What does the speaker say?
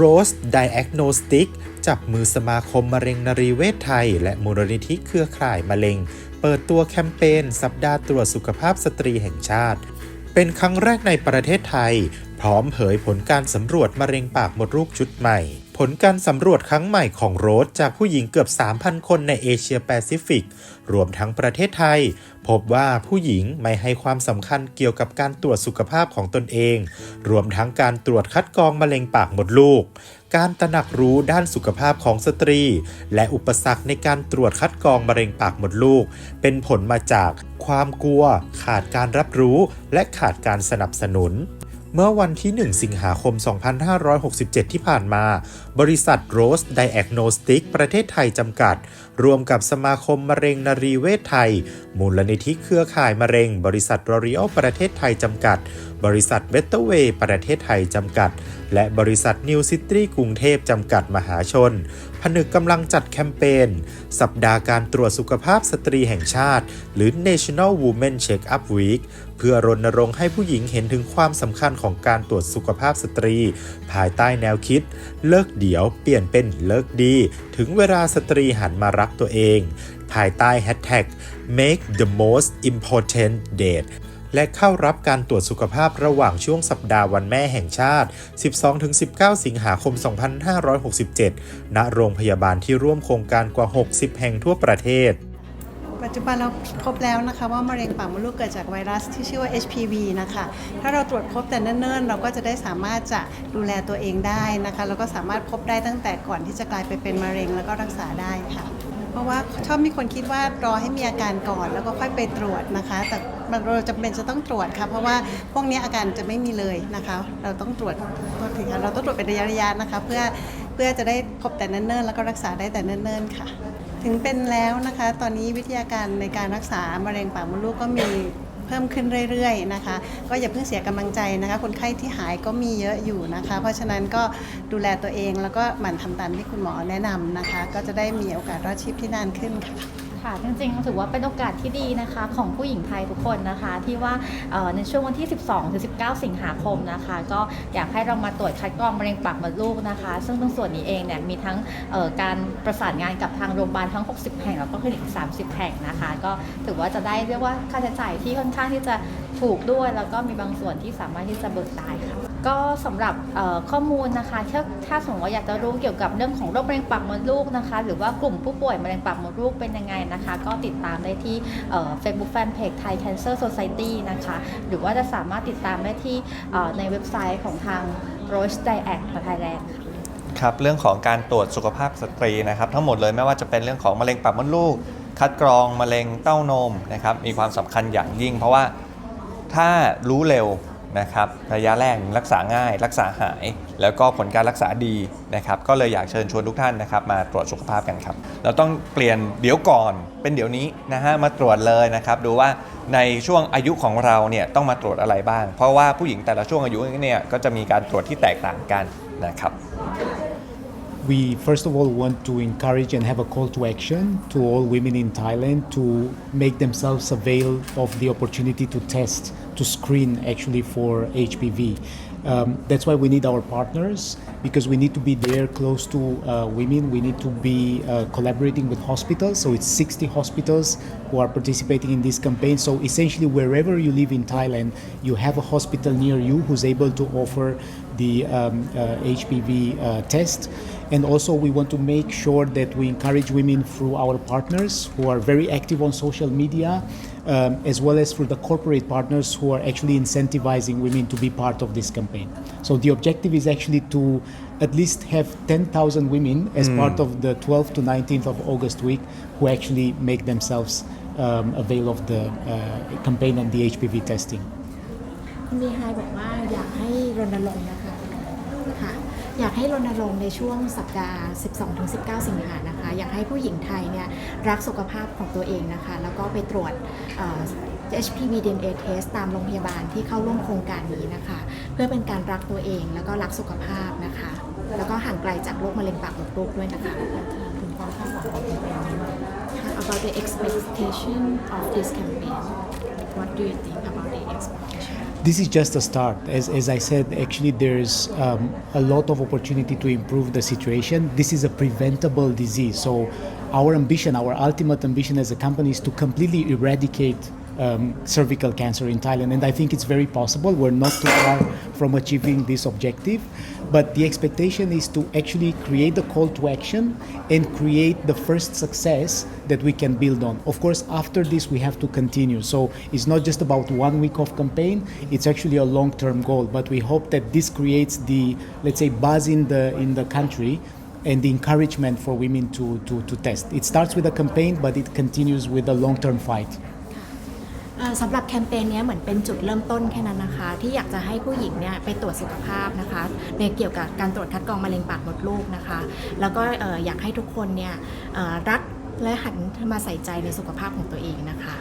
Rose Diagnostic จับมือสมาคมมะเร็งนรีเวชไทย และมูลนิธิเครือข่ายมะเร็ง เปิดตัวแคมเปญสัปดาห์ตรวจสุขภาพสตรีแห่งชาติ เป็นครั้งแรกในประเทศไทย พร้อมเผยผลการสำรวจมะเร็งปากมดลูกชุดใหม่ ผลการสำรวจครั้งใหม่ของโรสจากผู้หญิงเกือบ 3,000 คนในเอเชียแปซิฟิก รวมทั้งประเทศไทย พบว่าผู้หญิงไม่ให้ความสำคัญเกี่ยวกับการตรวจสุขภาพของตนเอง รวมทั้งการตรวจคัดกรองมะเร็งปากมดลูก การตระหนักรู้ด้านสุขภาพของสตรี และอุปสรรคในการตรวจคัดกรองมะเร็งปากมดลูก เป็นผลมาจากความกลัว ขาดการรับรู้ และขาดการสนับสนุน เมื่อวันที่ 1 สิงหาคม 2567 ที่ผ่านมา บริษัท Rose Diagnostic ประเทศไทยจำกัด รวมกับสมาคมมะเร็งนรีเวชไทย มูลนิธิเครือข่ายมะเร็ง บริษัท L'Oreal ประเทศไทยจำกัด บริษัท Better Way ประเทศไทยจำกัด และบริษัท New City กรุงเทพจำกัดมหาชน ผนึกกำลังจัดแคมเปญสัปดาห์การตรวจสุขภาพสตรีแห่งชาติ หรือ National Women Check-up Week เพื่อรณรงค์ให้ผู้หญิงเห็นถึงความสำคัญของการตรวจสุขภาพสตรี ภายใต้แนวคิด เลิกเดี๋ยวเปลี่ยนเป็นเลิกดี ถึงเวลาสตรีหันมารักตัวเอง ภายใต้แฮชแท็ก make the most important date และเข้ารับการตรวจสุขภาพระหว่างช่วงสัปดาห์วันแม่แห่งชาติ 12-19 สิงหาคม 2567 ณ โรงพยาบาลที่ร่วมโครงการกว่า 60 แห่งทั่วประเทศ จจุบันเราพบแล้วนะคะว่ามะเร็งปากมดลูกเกิดจากไวรัสที่ชื่อว่า HPV นะคะ ถ้าเราตรวจพบแต่เนิ่นๆ เราก็จะได้สามารถจะดูแลตัวเองได้นะคะ แล้วก็สามารถพบได้ตั้งแต่ก่อนที่จะกลายไปเป็นมะเร็งแล้วก็รักษาได้ค่ะ เพราะว่าชอบมีคนคิดว่ารอให้มีอาการก่อนแล้วก็ค่อยไปตรวจนะคะ แต่เราจำเป็นจะต้องตรวจค่ะเพราะว่าพวกนี้อาการจะไม่มีเลยนะคะ เราต้องตรวจโทษทีค่ะเราต้องตรวจเป็นระยะๆนะคะ เพื่อเพื่อจะได้พบแต่เนิ่นๆ แล้วก็รักษาได้แต่เนิ่นๆ ค่ะ ถึงเป็นแล้วนะคะ ตอนนี้วิทยาการในการรักษามะเร็งปากมดลูกก็มีเพิ่มขึ้นเรื่อยๆนะคะ ก็อย่าเพิ่งเสียกำลังใจนะคะ คนไข้ที่หายก็มีเยอะอยู่นะคะ เพราะฉะนั้นก็ดูแลตัวเองแล้วก็หมั่นทำตามที่คุณหมอแนะนำนะคะ ก็จะได้มีโอกาสรอดชีพที่นานขึ้นค่ะ ค่ะ จริงๆ ถือว่าเป็นโอกาสที่ดีนะคะของผู้หญิงไทยทุกคนนะคะ ที่ว่าในช่วงวันที่ 12ถึง19 สิงหาคมนะคะ ก็อยากให้เรามาตรวจคัดกรองมะเร็งปากมดลูกนะคะ ซึ่งตรงส่วนนี้เองเนี่ยมีทั้งการประสานงานกับทางโรงพยาบาลทั้ง 60 แห่งแล้วก็คลินิก 30 แห่งนะคะ ก็ถือว่าจะได้เรียกว่าค่าใช้จ่ายที่ค่อนข้างที่จะถูกด้วย แล้วก็มีบางส่วนที่สามารถที่จะเบิกได้ค่ะ ก็สำหรับข้อมูลนะคะถ้าถ้าสมมติว่าอยากจะรู้เกี่ยวกับเรื่องของโรคมะเร็งปากมดลูกนะคะ หรือว่ากลุ่มผู้ป่วยมะเร็งปากมดลูกเป็นยังไงนะคะ ก็ติดตามได้ที่เฟซบุ๊กแฟนเพจไทย Cancer Society นะคะ หรือว่าจะสามารถติดตามได้ที่ในเว็บไซต์ของทาง Roche Diac ของไทยแลนด์ค่ะครับเรื่องของการตรวจสุขภาพสตรีนะครับ ทั้งหมดเลยไม่ว่าจะเป็นเรื่องของมะเร็งปากมดลูก คัดกรองมะเร็งเต้านมนะครับมีความสำคัญอย่างยิ่ง เพราะว่าถ้ารู้เร็ว นะครับระยะแรกรักษาง่าย รักษาหาย แล้วก็ผลการรักษาดีนะครับก็เลยอยากเชิญชวนทุกท่านนะครับมาตรวจสุขภาพกันครับเราต้องเปลี่ยนเดี๋ยวก่อนเป็นเดี๋ยวนี้นะฮะมาตรวจเลยนะครับดูว่าในช่วงอายุของเราเนี่ยต้องมาตรวจอะไรบ้าง เพราะว่าผู้หญิงแต่ละช่วงอายุเนี่ยก็จะมีการตรวจที่แตกต่างกันนะครับ we first of all want to encourage and have a call to action to all women in Thailand to make themselves avail of the opportunity to test, to screen actually for HPV. Um, that's why we need our partners because we need to be there close to uh, women. We need to be uh, collaborating with hospitals. So it's 60 hospitals who are participating in this campaign. So essentially, wherever you live in Thailand, you have a hospital near you who's able to offer the um, uh, HPV uh, test. And also, we want to make sure that we encourage women through our partners who are very active on social media, um, as well as through the corporate partners who are actually incentivizing women to be part of this campaign. So, the objective is actually to at least have 10,000 women as part of the 12th to 19th of August week who actually make themselves um, avail of the uh, campaign and the HPV testing. คุณบีไฮบอกว่าอยากให้รณรงค์นะคะค่ะอยากให้รณรงค์ในช่วงสัปดาห์ 12-19 สิงหานะคะ อยากให้ผู้หญิงไทยเนี่ยรักสุขภาพของตัวเองนะคะ แล้วก็ไปตรวจเอ่อ HPV DNA test ตามโรงพยาบาลที่เข้าร่วมโครงการนี้นะคะ เพื่อเป็นการรักตัวเองแล้วก็รักสุขภาพนะคะ แล้วก็ห่างไกลจากโรคมะเร็งปากมดลูกด้วยนะคะถึงความคาดหวังของแคมเปญนี้ About the expectation of this campaign What do you think about the expectation this is just a start. As, as I said, actually, there's um, a lot of opportunity to improve the situation. This is a preventable disease. So, our ambition, our ultimate ambition as a company is to completely eradicate um, cervical cancer in Thailand. And I think it's very possible. We're not too far from achieving this objective. But the expectation is to actually create the call to action and create the first success that we can build on. Of course, after this, we have to continue. So it's not just about one week of campaign, it's actually a long term goal. But we hope that this creates the, let's say, buzz in the, in the country and the encouragement for women to, to, to test. It starts with a campaign, but it continues with a long term fight. สำหรับแคมเปญนี้เหมือนเป็นจุดเริ่มต้นแค่นั้นนะคะ ที่อยากจะให้ผู้หญิงเนี่ยไปตรวจสุขภาพนะคะ ในเกี่ยวกับการตรวจคัดกรองมะเร็งปากมดลูกนะคะ แล้วก็อออยากให้ทุกคนเนี่ยรักและหันมาใส่ใจในสุขภาพของตัวเองนะคะ